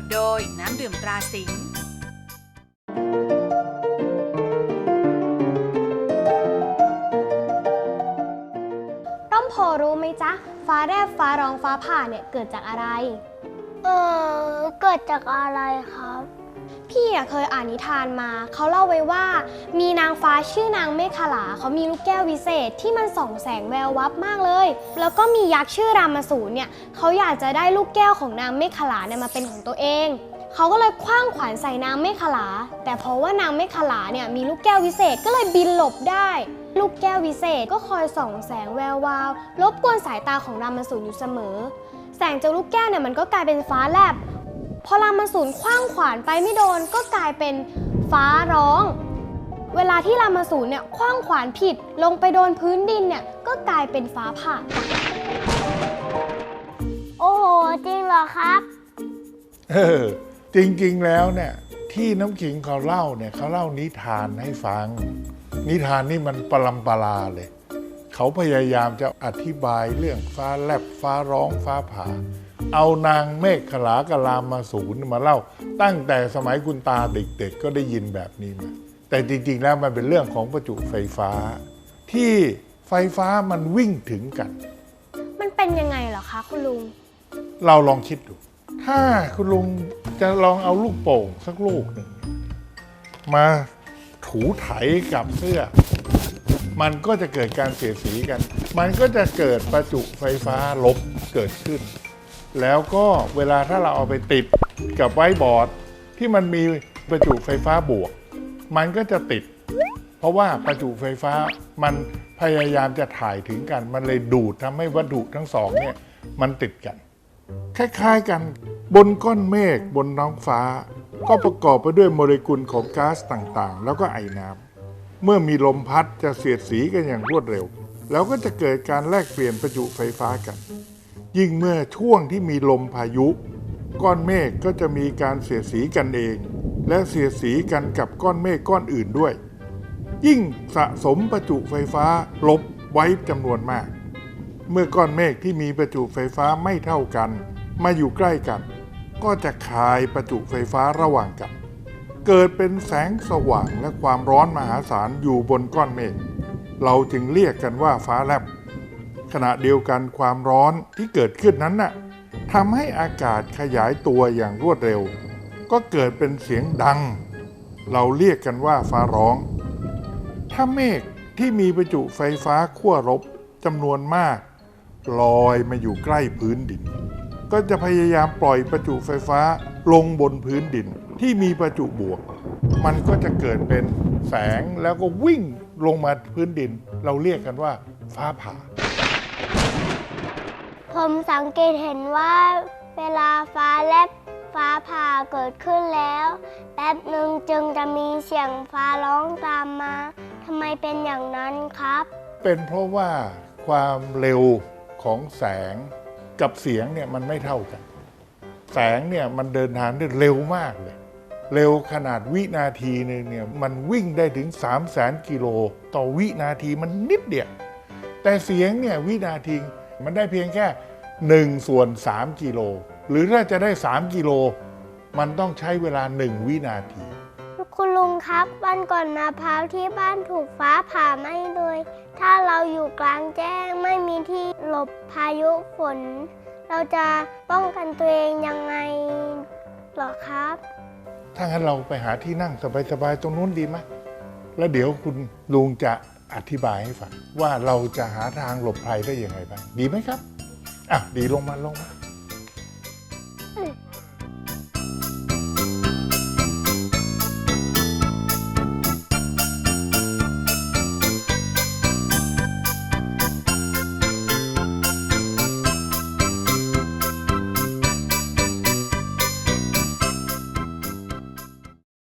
ทโดยน้ำดื่มตราสิงห์ต้อมพอรู้ไหมจ๊ะ ฟ้าแรบฟ้าร้องฟ้าผ่าเนี่ยเกิดจากอะไร เออเกิดจากอะไรครับ พี่เคยอ่านนิทานมา เขาเล่าไว้ว่า มีนางฟ้าชื่อนางเมฆขลาเขามีลูกแก้ววิเศษที่มันส่องแสงแวววับมากเลย แล้วก็มียักษ์ชื่อรามาสูรเนี่ยเขาอยากจะได้ลูกแก้วของนางเมฆขลาเนี่ยมาเป็นของตัวเอง เขาก็เลยคว้างขวานใส่นางเมฆขลา แต่เพราะว่านางเมฆขลาเนี่ยมีลูกแก้ววิเศษก็เลยบินหลบได้ลูกแก้ววิเศษก็คอยส่องแสงแวววาวรบกวนสายตาของรามาสูรอยู่เสมอ แสงจากลูกแก้วเนี่ยมันก็กลายเป็นฟ้าแลบ พอรามาสูรคว้างขวานไปไม่โดนก็กลายเป็นฟ้าร้อง เวลาที่รามาสูรเนี่ยคว้างขวานผิดลงไปโดนพื้นดินเนี่ยก็กลายเป็นฟ้าผ่า โอ้โห จริงเหรอครับ เออจริงๆแล้วเนี่ยที่น้ำขิงเขาเล่าเนี่ยเขาเล่านิทานให้ฟัง นิทานนี่มันปรำปราเลย เขาพยายามจะอธิบายเรื่องฟ้าแลบฟ้าร้องฟ้าผ่า เอานางเมฆขลากลามมาสูนมาเล่า ตั้งแต่สมัยคุณตาเด็กๆ ก็ได้ยินแบบนี้มาแต่จริงๆแล้วมันเป็นเรื่องของประจุไฟฟ้า ที่ไฟฟ้ามันวิ่งถึงกัน มันเป็นยังไงเหรอคะคุณลุง เราลองคิดดู ถ้าคุณลุงจะลองเอาลูกโป่งสักลูกหนึ่งมาถูไถกับเสื้อ มันก็จะเกิดการเสียดสีกัน มันก็จะเกิดประจุไฟฟ้าลบเกิดขึ้น แล้วก็เวลาถ้าเราเอาไปติดกับไว้บอร์ด ที่มันมีประจุไฟฟ้าบวก มันก็จะติด เพราะว่าประจุไฟฟ้ามันพยายามจะถ่ายถึงกัน มันเลยดูดทำให้วัตถุทั้งสองเนี่ยมันติดกัน คล้ายๆกันบนก้อนเมฆบนท้องฟ้า ก็ประกอบไปด้วยโมเลกุลของก๊าซต่างๆ แล้วก็ไอน้ำเมื่อมีลมพัดจะเสียดสีกันอย่างรวดเร็ว แล้วก็จะเกิดการแลกเปลี่ยนประจุไฟฟ้ากัน ยิ่งเมื่อช่วงที่มีลมพายุ ก้อนเมฆก็จะมีการเสียดสีกันเอง และเสียดสีกันกับก้อนเมฆก้อนอื่นด้วย ยิ่งสะสมประจุไฟฟ้าลบไว้จำนวนมาก เมื่อก้อนเมฆที่มีประจุไฟฟ้าไม่เท่ากัน มาอยู่ใกล้กัน ก็จะคายประจุไฟฟ้าระหว่างกัน เกิดเป็นแสงสว่างและความร้อนมหาศาลอยู่บนก้อนเมฆเราจึงเรียกกันว่าฟ้าแลบ ขณะเดียวกันความร้อนที่เกิดขึ้นนั้นน่ะทำให้อากาศขยายตัวอย่างรวดเร็ว ก็เกิดเป็นเสียงดัง เราเรียกกันว่าฟ้าร้อง ถ้าเมฆที่มีประจุไฟฟ้าขั้วลบจำนวนมาก ลอยมาอยู่ใกล้พื้นดิน ก็จะพยายามปล่อยประจุไฟฟ้าลงบนพื้นดินที่มีประจุบวก มันก็จะเกิดเป็นแสงแล้วก็วิ่งลงมาพื้นดิน เราเรียกกันว่าฟ้าผ่า ผมสังเกตเห็นว่าเวลาฟ้าแลบฟ้าผ่าเกิดขึ้นแล้ว แป๊บหนึ่งจึงจะมีเสียงฟ้าร้องตามมาทำไมเป็นอย่างนั้นครับ เป็นเพราะว่าความเร็วของแสงกับเสียงเนี่ยมันไม่เท่ากัน แสงเนี่ยมันเดินทางได้เร็วมากเลย เร็วขนาดวินาทีหนึงเนี่ยมันวิ่งได้ถึง 3 0 0แสนกิโลต่อวินาทีมันนิดเดียวแต่เสียงเนี่ยวินาที มันได้เพียงแค่1ส่วน3กิโลหรือถ้าจะได้ 3 กิโล มันต้องใช้เวลา 1 วินาที คุณลุงครับ วันก่อนมะพร้าวที่บ้านถูกฟ้าผ่าไหม้เลย ถ้าเราอยู่กลางแจ้งไม่มีที่หลบพายุฝน เราจะป้องกันตัวเองยังไงเหรอครับ ถ้างั้นเราไปหาที่นั่งสบายๆตรงนู้นดีไหมแล้วเดี๋ยวคุณลุงจะ อธิบายให้ฟังว่าเราจะหาทางหลบภัยได้ยังไงบ้างดีไหมครับอะดีลงมาลงมา